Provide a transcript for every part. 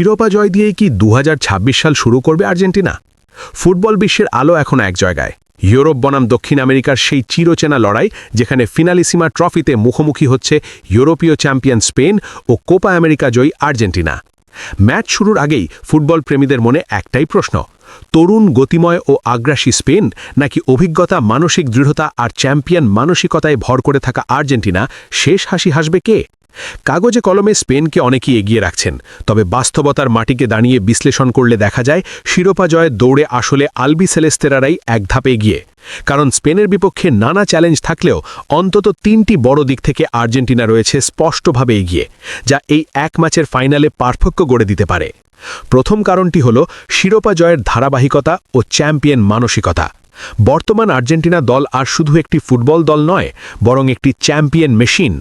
শিরোপা জয় দিয়েই কি দু হাজার ছাব্বিশ সাল শুরু করবে আর্জেন্টিনা? ফুটবল বিশ্বের আলো এখন এক জায়গায়। ইউরোপ বনাম দক্ষিণ আমেরিকার সেই চিরচেনা লড়াই, যেখানে ফিনালিসিমা ট্রফিতে মুখোমুখি হচ্ছে ইউরোপীয় চ্যাম্পিয়ন স্পেন ও কোপা আমেরিকা জয়ী আর্জেন্টিনা। ম্যাচ শুরুর আগেই ফুটবল প্রেমীদের মনে একটাই প্রশ্ন, তরুণ গতিময় ও আগ্রাসী স্পেন নাকি অভিজ্ঞতা, মানসিক দৃঢ়তা আর চ্যাম্পিয়ন মানসিকতায় ভর করে থাকা আর্জেন্টিনা, শেষ হাসি হাসবে কে? কাগজে কলমে স্পেনকে অনেকেই এগিয়ে রাখছেন, তবে বাস্তবতার মাটিকে দাঁড়িয়ে বিশ্লেষণ করলে দেখা যায়, শিরোপা জয়ের দৌড়ে আসলে আলবি সেলেস্তেরারাই এক ধাপে এগিয়ে। কারণ স্পেনের বিপক্ষে নানা চ্যালেঞ্জ থাকলেও অন্তত তিনটি বড় দিক থেকে আর্জেন্টিনা রয়েছে স্পষ্টভাবে এগিয়ে, যা এই এক ম্যাচের ফাইনালে পার্থক্য গড়ে দিতে পারে। প্রথম কারণটি হল শিরোপা জয়ের ধারাবাহিকতা ও চ্যাম্পিয়ন মানসিকতা। বর্তমান আর্জেন্টিনা দল আর শুধু একটি ফুটবল দল নয়, বরং একটি চ্যাম্পিয়ন মেশিন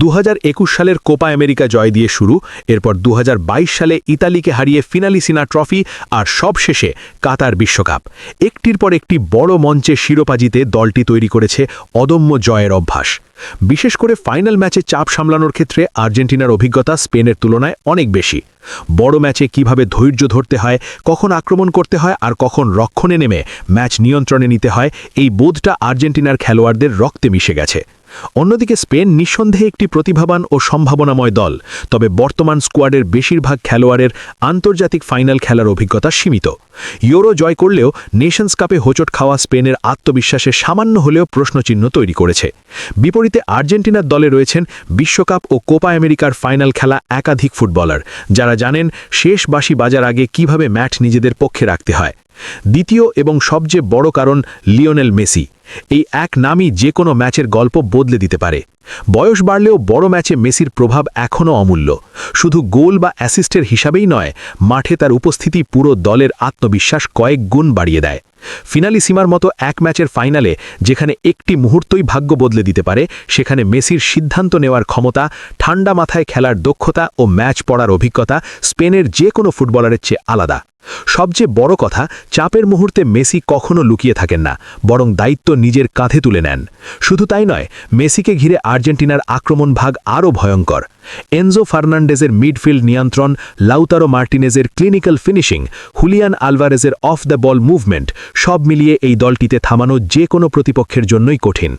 দু হাজার একুশ সালের কোপা আমেরিকা জয় দিয়ে শুরু, এরপর দু হাজার বাইশ সালে ইতালিকে হারিয়ে ফিনালিসিনা ট্রফি আর সবশেষে কাতার বিশ্বকাপ। একটির পর একটি বড় মঞ্চে শিরোপা জিতে দলটি তৈরি করেছে অদম্য জয়ের অভ্যাস। বিশেষ করে ফাইনাল ম্যাচে চাপ সামলানোর ক্ষেত্রে আর্জেন্টিনার অভিজ্ঞতা স্পেনের তুলনায় অনেক বেশি। বড় ম্যাচে কীভাবে ধৈর্য ধরতে হয়, কখন আক্রমণ করতে হয় আর কখন রক্ষণে নেমে ম্যাচ নিয়ন্ত্রণে নিতে হয়, এই বোধটা আর্জেন্টিনার খেলোয়াড়দের রক্তে মিশে গেছে। অন্যদিকে স্পেন নিঃসন্দেহে একটি প্রতিভাবান ও সম্ভাবনাময় দল, তবে বর্তমান স্কোয়াডের বেশিরভাগ খেলোয়াড়ের আন্তর্জাতিক ফাইনাল খেলার অভিজ্ঞতা সীমিত। ইউরো জয় করলেও নেশনস কাপে হোঁচট খাওয়া স্পেনের আত্মবিশ্বাসে সামান্য হলেও প্রশ্নচিহ্ন তৈরি করেছে। বিপরীতে আর্জেন্টিনার দলে রয়েছেন বিশ্বকাপ ও কোপা আমেরিকার ফাইনাল খেলা একাধিক ফুটবলার, যারা জানেন শেষ বাসি বাজার আগে কীভাবে ম্যাচ নিজেদের পক্ষে রাখতে হয়। দ্বিতীয় এবং সবচেয়ে বড় কারণ লিওনেল মেসি। এই এক নামই যে কোনো ম্যাচের গল্প বদলে দিতে পারে। বয়স বাড়লেও বড় ম্যাচে মেসির প্রভাব এখনও অমূল্য। শুধু গোল বা অ্যাসিস্টের হিসাবেই নয়, মাঠে তার উপস্থিতি পুরো দলের আত্মবিশ্বাস কয়েক গুণ বাড়িয়ে দেয়। ফিনালি সীমার মতো এক ম্যাচের ফাইনালে, যেখানে একটি মুহূর্তই ভাগ্য বদলে দিতে পারে, সেখানে মেসির সিদ্ধান্ত নেওয়ার ক্ষমতা, ঠান্ডা মাথায় খেলার দক্ষতা ও ম্যাচ পড়ার অভিজ্ঞতা স্পেনের যে কোনো ফুটবলারের চেয়ে আলাদা। সবচেয়ে বড় কথা, চাপের মুহূর্তে মেসি কখনো লুকিয়ে থাকেন না, বরং দায়িত্ব নিজের কাঁধে তুলে নেন। শুধু তাই নয়, মেসিকে ঘিরে আর্জেন্টিনার আক্রমণ ভাগ আরও ভয়ঙ্কর। এনজো ফার্নান্ডেজের মিডফিল্ড নিয়ন্ত্রণ, লাউতারো মার্টিনেজের ক্লিনিক্যাল ফিনিশিং, হুলিয়ান আলভারেজের অফ দ্য বল মুভমেন্ট, সব মিলিয়ে এই দলটিতে থামানো যে কোনো প্রতিপক্ষের জন্যই কঠিন।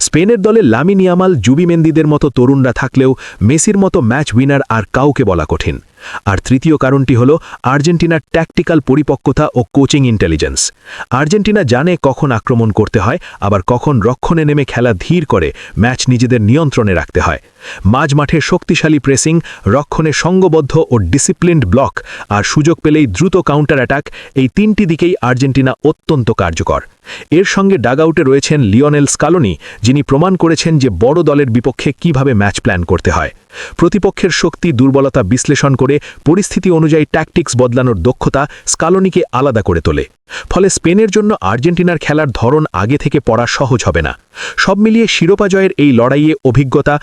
স্পেনের দলে লামিনিয়ামাল জুবিমেন্দিদের মতো তরুণরা থাকলেও, মেসির মতো ম্যাচ উইনার আর কাউকে বলা কঠিন। আর তৃতীয় কারণটি হল আর্জেন্টিনার ট্যাকটিক্যাল পরিপক্কতা ও কোচিং ইন্টেলিজেন্স আর্জেন্টিনা জানে কখন আক্রমণ করতে হয়, আবার কখন রক্ষণে নেমে খেলা ধীর করে ম্যাচ নিজেদের নিয়ন্ত্রণে রাখতে হয়। মাঝ মাঠে শক্তিশালী প্রেসিং রক্ষণে সঙ্গবদ্ধ ও ডিসিপ্লিনড ব্লক আর সুযোগ পেলেই দ্রুত কাউন্টার অ্যাটাক এই তিনটি দিকেই আর্জেন্টিনা অত্যন্ত কার্যকর। এর সঙ্গে ডাগআউটে রয়েছেন লিওনেল স্কালোনি, যিনি প্রমাণ করেছেন যে বড় দলের বিপক্ষে কীভাবে ম্যাচ প্ল্যান করতে হয়। প্রতিপক্ষের শক্তি, দুর্বলতা বিশ্লেষণ করে পরিস্থিতি অনুযায়ী ট্যাকটিক্স বদলানোর দক্ষতা স্কালোনিকে আলাদা করে তোলে। ফলে স্পেনের জন্য আর্জেন্টিনার খেলার ধরন আগে থেকে পড়া সহজ হবে না। সব মিলিয়ে শিরোপা জয়ের এই লড়াইয়ে অভিজ্ঞতা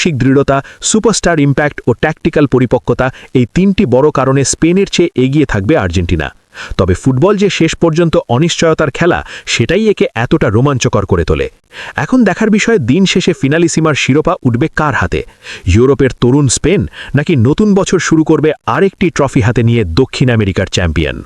মানসিক দৃঢ়তা, সুপারস্টার ইম্প্যাক্ট ও ট্যাকটিক্যাল পরিপক্কতা এই তিনটি বড় কারণে স্পেনের চেয়ে এগিয়ে থাকবে আর্জেন্টিনা। তবে ফুটবল যে শেষ পর্যন্ত অনিশ্চয়তার খেলা, সেটাই একে এতটা রোমাঞ্চকর করে তোলে। এখন দেখার বিষয়ে, দিন শেষে ফিনালিসিমার শিরোপা উঠবে কার হাতে? ইউরোপের তরুণ স্পেন নাকি নতুন বছর শুরু করবে আরেকটি ট্রফি হাতে নিয়ে দক্ষিণ আমেরিকার চ্যাম্পিয়ন?